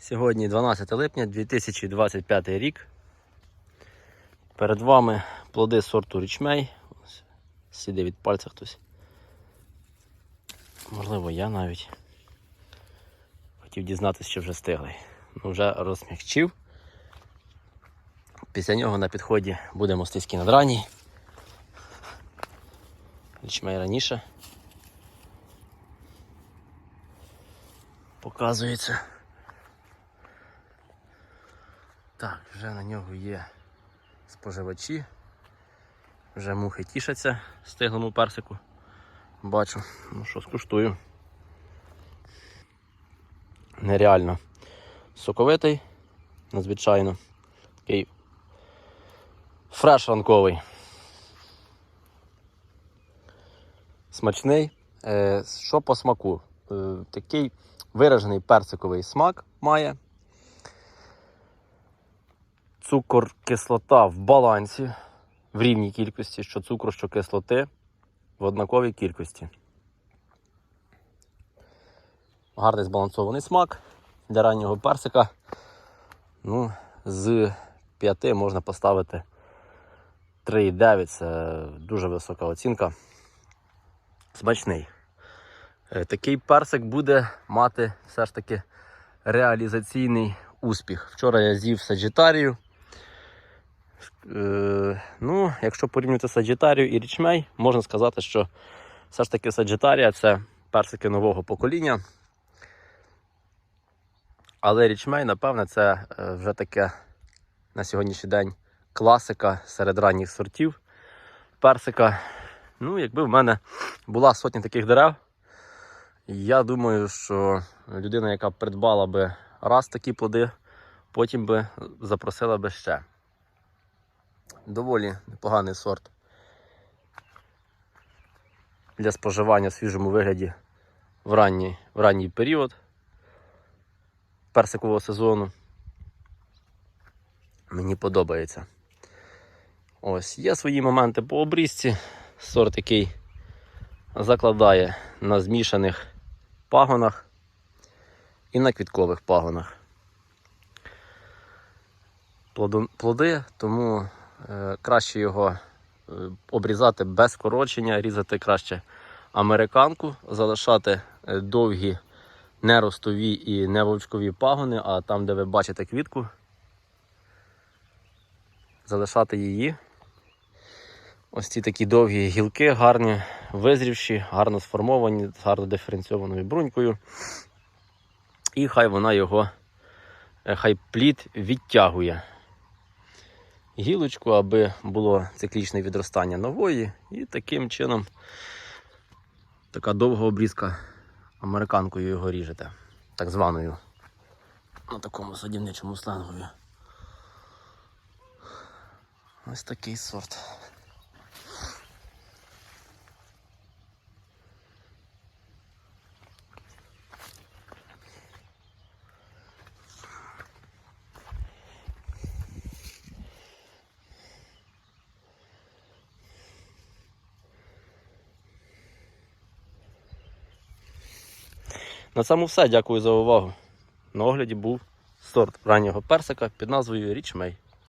Сьогодні 12 липня 2025 рік. Перед вами плоди сорту річмей. Сіде від пальця хтось. Можливо, я навіть хотів дізнатися, що вже стиглий. Ну, вже розмягчив. Після нього на підході буде мостиський надраній. Річмей раніше. Показується. Так, вже на нього є споживачі. Вже мухи тішаться стиглому персику. Бачу, ну що скуштую. Нереально соковитий, надзвичайно. Такий фреш ранковий. Смачний. Е, що по смаку? Е, такий виражений персиковий смак має. Цукор, кислота в балансі в рівній кількості, що цукру, що кислоти в однаковій кількості. Гарний збалансований смак для раннього персика. Ну, з 5 можна поставити 3,9. Це дуже висока оцінка. Смачний. Е, Такий персик буде мати все ж таки реалізаційний успіх. Вчора я з'їв саджитарію. Е, ну, якщо порівнювати саджитарію і річмей, можна сказати, що все ж таки саджитарія це персики нового покоління. Але річмей, напевне, це е, вже таке на сьогоднішній день класика серед ранніх сортів персика. Ну, якби в мене була сотня таких дерев, я думаю, що людина, яка придбала би раз такі плоди, потім би запросила би ще. Доволі непоганий сорт для споживання в свіжому вигляді в ранній, в ранній період персикового сезону. Мені подобається. Ось, є свої моменти по обрізці. Сорт, який закладає на змішаних пагонах і на квіткових пагонах. Плоди, тому краще його е, обрізати без скорочення, різати краще американку, залишати е, довгі неростові і невовчкові пагони, а там, де ви бачите квітку, залишати її. Ось ці такі довгі гілки, гарні, визрівші, гарно сформовані, з гарно диференційованою брунькою. І хай вона його, е, хай плід відтягує гілочку, аби було циклічне відростання нової. І таким чином така довга обрізка американкою його ріжете. Так званою. На такому садівничому сленгові. Ось такий сорт. На цьому все. Дякую за увагу. На огляді був сорт раннього персика під назвою Річмей.